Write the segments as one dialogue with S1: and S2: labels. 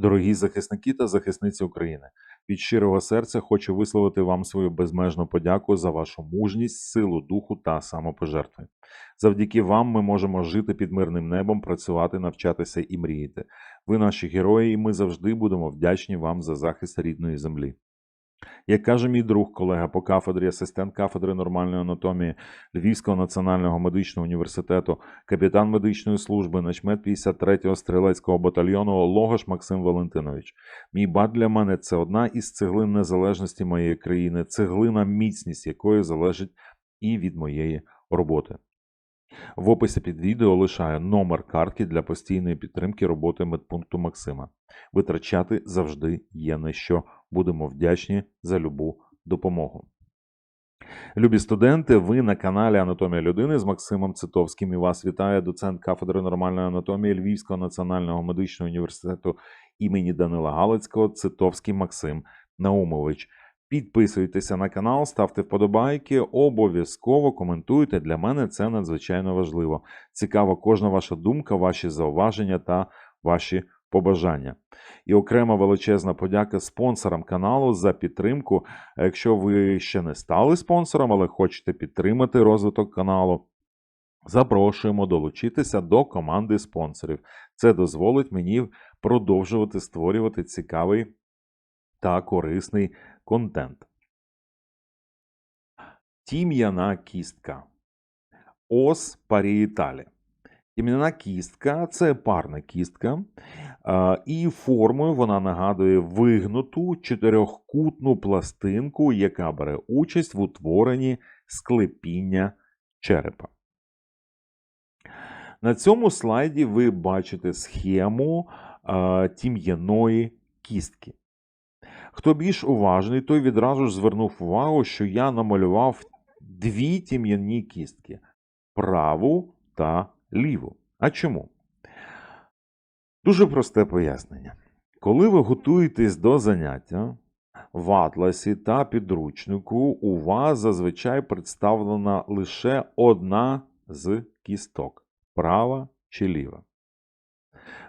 S1: Дорогі захисники та захисниці України, від щирого серця хочу висловити вам свою безмежну подяку за вашу мужність, силу духу та самопожертви. Завдяки вам ми можемо жити під мирним небом, працювати, навчатися і мріяти. Ви наші герої, і ми завжди будемо вдячні вам за захист рідної землі. Як каже мій друг, колега по кафедрі, асистент кафедри нормальної анатомії Львівського національного медичного університету, капітан медичної служби, начмет 53-го стрілецького батальйону Логош Максим Валентинович. Мій бат для мене це одна із цеглин незалежності моєї країни, цеглина міцність якої залежить і від моєї роботи. В описі під відео лишаю номер картки для постійної підтримки роботи медпункту Максима. Витрачати завжди є на що. Будемо вдячні за любу допомогу. Любі студенти, ви на каналі Анатомія людини з Максимом Цитовським і вас вітає доцент кафедри нормальної анатомії Львівського національного медичного університету імені Данила Галицького Цитовський Максим Наумович. Підписуйтеся на канал, ставте вподобайки, обов'язково коментуйте. Для мене це надзвичайно важливо. Цікава кожна ваша думка, ваші зауваження та ваші побажання. І окрема величезна подяка спонсорам каналу за підтримку. Якщо ви ще не стали спонсором, але хочете підтримати розвиток каналу, запрошуємо долучитися до команди спонсорів. Це дозволить мені продовжувати створювати цікавий та корисний контент. Тім'яна кістка. Ос парієталі. Тім'яна кістка це парна кістка, і формою вона нагадує вигнуту чотирьохкутну пластинку, яка бере участь в утворенні склепіння черепа. На цьому слайді ви бачите схему тім'яної кістки. Хто більш уважний, той відразу ж звернув увагу, що я намалював дві тім'яні кістки праву та ліву. А чому? Дуже просте пояснення. Коли ви готуєтесь до заняття, в атласі та підручнику у вас зазвичай представлена лише одна з кісток права чи ліва.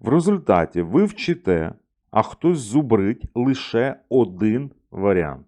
S1: В результаті ви вчите, а хтось зубрить лише один варіант.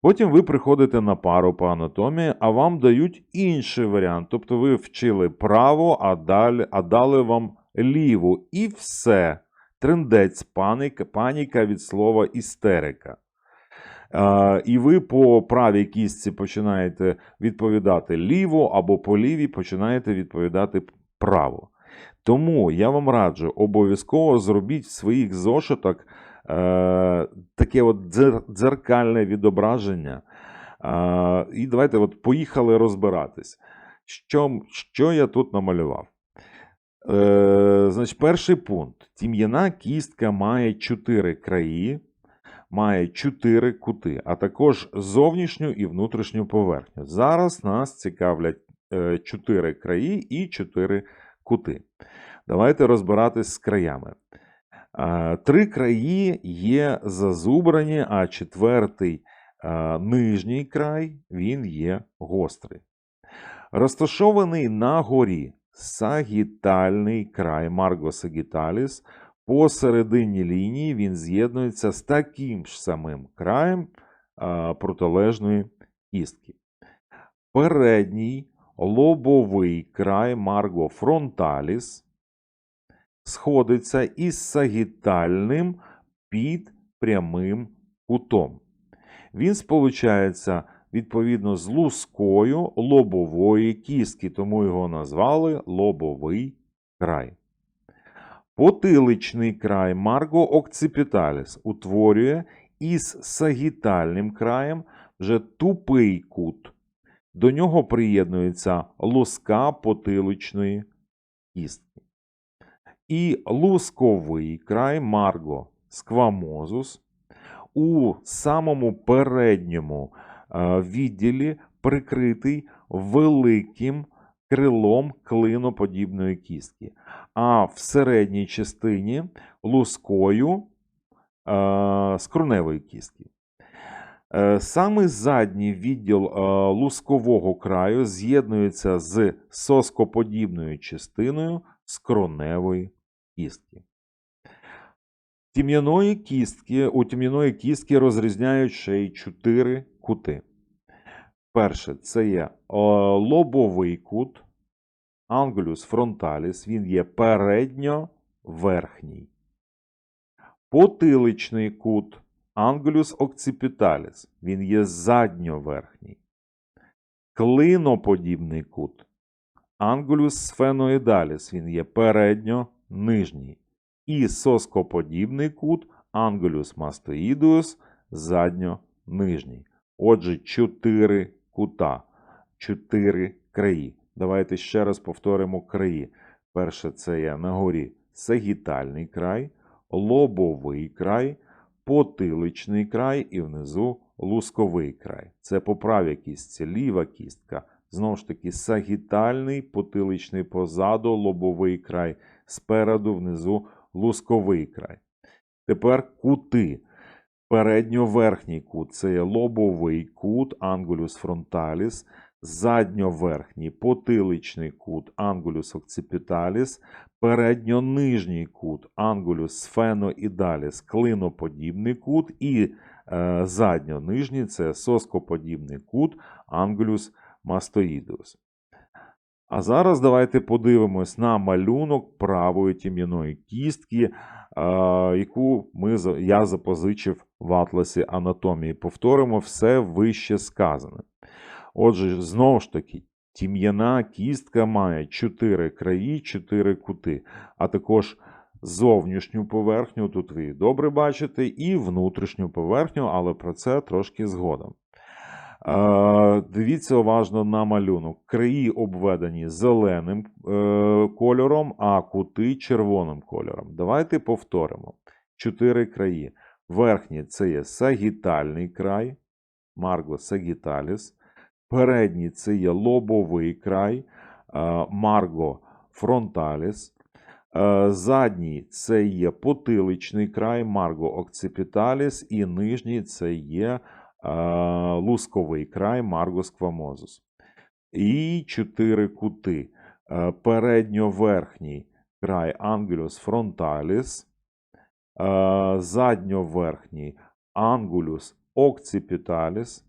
S1: Потім ви приходите на пару по анатомії, а вам дають інший варіант. Тобто ви вчили право, а, далі, а дали вам ліву. І все. Трендець, паніка, паніка від слова істерика. А, і ви по правій кістці починаєте відповідати ліво, або по лівій починаєте відповідати право. Тому я вам раджу обов'язково зробіть в своїх зошитах е, таке от дзер- дзеркальне відображення. Е, і давайте от поїхали розбиратись. Що, що я тут намалював? Е, значить, перший пункт. Тім'яна кістка має чотири краї, має чотири кути, а також зовнішню і внутрішню поверхню. Зараз нас цікавлять е, чотири краї і чотири кути. Давайте розбиратись з краями. Е, Три краї є зазубрані, а четвертий е, нижній край він є гострий. Розташований на горі сагітальний край Марго Сагіталіс. Посередині лінії він з'єднується з таким ж самим краєм е, протилежної кістки. Передній лобовий край Марго Фронталіс сходиться із сагітальним під прямим кутом. Він сполучається відповідно з лускою лобової кістки, тому його назвали лобовий край. Потиличний край Марго Окципіталіс утворює із сагітальним краєм вже тупий кут. До нього приєднується луска потиличної кістки. І лусковий край Марго сквамозус у самому передньому відділі прикритий великим крилом клиноподібної кістки, а в середній частині лускою е, скроневої кістки. Е, Саме задній відділ е, лускового краю з'єднується з соскоподібною частиною скроневої кістки. Тім'яної кістки, у тім'яної кістки розрізняють ще й чотири кути. Перше, це є е, лобовий кут, ангулюс фронталіс, він є передньо-верхній. Потиличний кут, ангулюс окципіталіс, він є задньоверхній. Клиноподібний кут, ангулюс сфеноїдаліс, він є передньо-нижній. І соскоподібний кут, ангулюс мастоїдус, задньо-нижній. Отже, чотири кута, чотири краї. Давайте ще раз повторимо краї. Перше це є на горі сагітальний край, лобовий край, потиличний край і внизу лусковий край. Це по правій кістці, ліва кістка. Знову ж таки, сагітальний, потиличний позаду, лобовий край, спереду, внизу лусковий край. Тепер кути. Передньо-верхній кут. Це є лобовий кут, ангулюс фронталіс, задньо-верхній потиличний кут, ангулюс окципіталіс, передньо-нижній кут, ангулюс сфеноідаліс, клиноподібний кут, і е, задньо-нижній це соскоподібний кут, ангулюс мастоїдус. А зараз давайте подивимось на малюнок правої тім'яної кістки, е, яку ми, я запозичив в атласі анатомії. Повторимо все вище сказане. Отже, знову ж таки, тім'яна кістка має 4 краї, 4 кути, а також зовнішню поверхню, тут ви добре бачите, і внутрішню поверхню, але про це трошки згодом. Дивіться уважно на малюнок. Краї обведені зеленим е, кольором, а кути червоним кольором. Давайте повторимо. Чотири краї. Верхній це є сагітальний край, марго сагіталіс. Передній це є лобовий край, марго фронталіс. Задній це є потиличний край, марго окципіталіс, і нижній це є лусковий край, марго сквамозус. І чотири кути. Е, Передньо-верхній край ангулюс фронталіс, задньо-верхній ангулюс окципіталіс,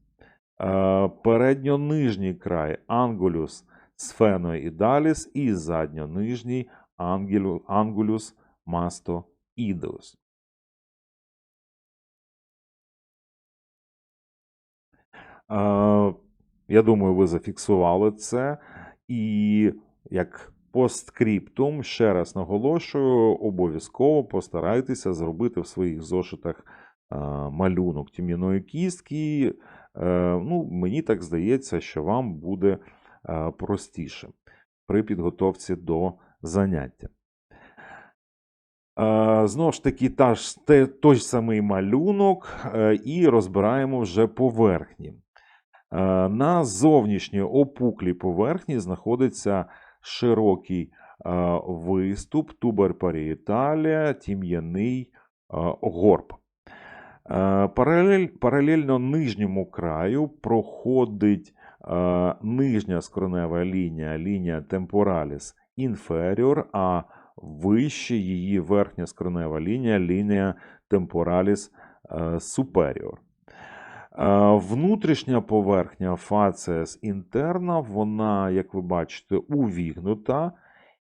S1: е, передньо-нижній край ангулюс сфеноідаліс і задньо-нижній ангелю- ангулюс мастоідус. Е, Я думаю, ви зафіксували це. І як посткріптум, ще раз наголошую, обов'язково постарайтеся зробити в своїх зошитах е, малюнок тім'яної кістки. Е, Ну, мені так здається, що вам буде е, простіше при підготовці до заняття. Е, Знову ж таки, та ж, те, той самий малюнок, е, і розбираємо вже поверхні. Е, На зовнішній опуклій поверхні знаходиться широкий виступ, тубер паріеталія, тім'яний горб. Паралель, паралельно нижньому краю проходить нижня скронева лінія, лінія temporalis inferior, а вище її верхня скронева лінія, лінія е, superior. Е, Внутрішня поверхня фаціес інтерна, вона, як ви бачите, увігнута,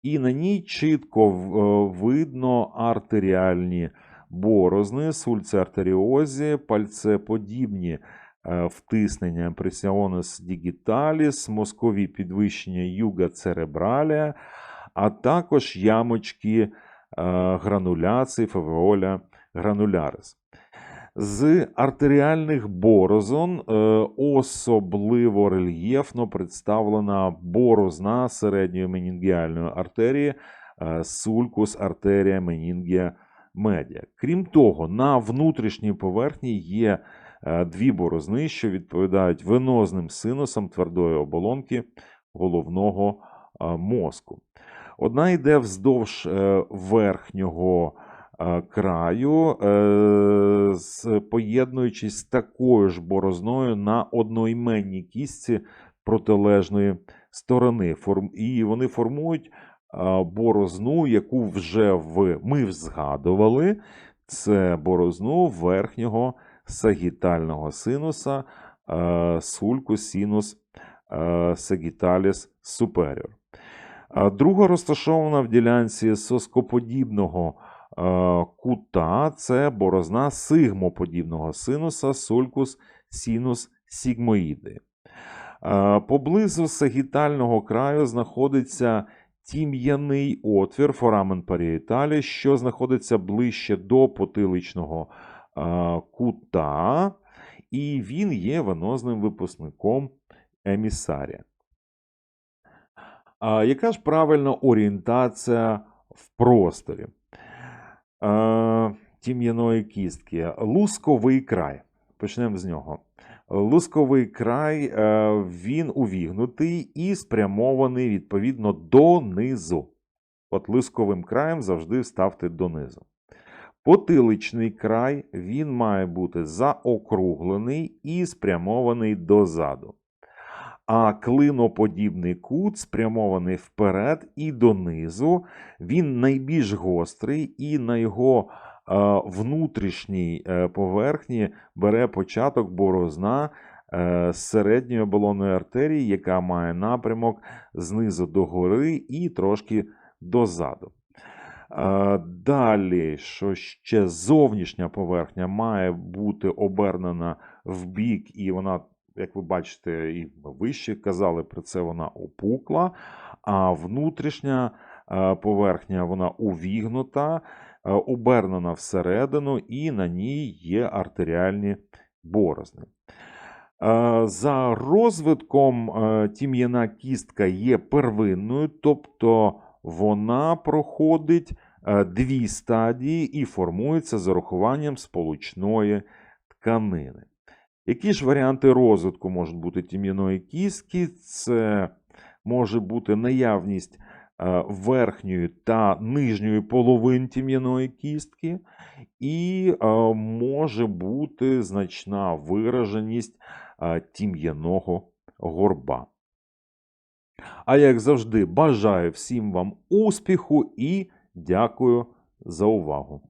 S1: і на ній чітко е, видно артеріальні борозни, сульці артеріозі, пальцеподібні е, втиснення пресіонес дігіталіс, мозкові підвищення юга церебралія, а також ямочки е, грануляції фавеоля гранулярис. З артеріальних борозон е, особливо рельєфно представлена борозна середньої менінгіальної артерії е, сулькус артерія менінгія медіа. Крім того, на внутрішній поверхні є дві борозни, що відповідають венозним синусам твердої оболонки головного мозку. Одна йде вздовж е, верхнього е, краю, е, поєднуючись з такою ж борозною на одноіменній кістці протилежної сторони. І вони формують борозну, яку вже в, ми згадували. це борозну верхнього сагітального синуса сулькус синус сагіталіс superior. Друга розташована в ділянці соскоподібного е, кута це борозна сигмоподібного синуса сулькус синус сігмоїди. Е, Поблизу сагітального краю знаходиться тім'яний отвір форамен паріеталі, що знаходиться ближче до потиличного е, кута, і він є венозним випускником емісарія. Яка ж правильна орієнтація в просторі? Тім'яної кістки. Лусковий край. Почнемо з нього. Лусковий край е, він увігнутий і спрямований відповідно донизу. От лусковим краєм завжди ставте донизу. Потиличний край він має бути заокруглений і спрямований дозаду. А клиноподібний кут спрямований вперед і донизу. Він найбільш гострий, і на його е, внутрішній е, поверхні бере початок борозна е, з середньої оболонної артерії, яка має напрямок знизу до гори і трошки дозаду. Далі, що ще зовнішня поверхня має бути обернена в бік, і вона, як ви бачите, і вище казали про це, вона опукла, а внутрішня е, поверхня вона увігнута, е, обернена всередину, і на ній є артеріальні борозни. Е, За розвитком тім'яна кістка є первинною, тобто вона проходить дві стадії і формується з урахуванням сполучної тканини. Які ж варіанти розвитку можуть бути тім'яної кістки? Це може бути наявність е, верхньої та нижньої половин тім'яної кістки, і е, може бути значна вираженість е, тім'яного горба. А як завжди, бажаю всім вам успіху і дякую за увагу.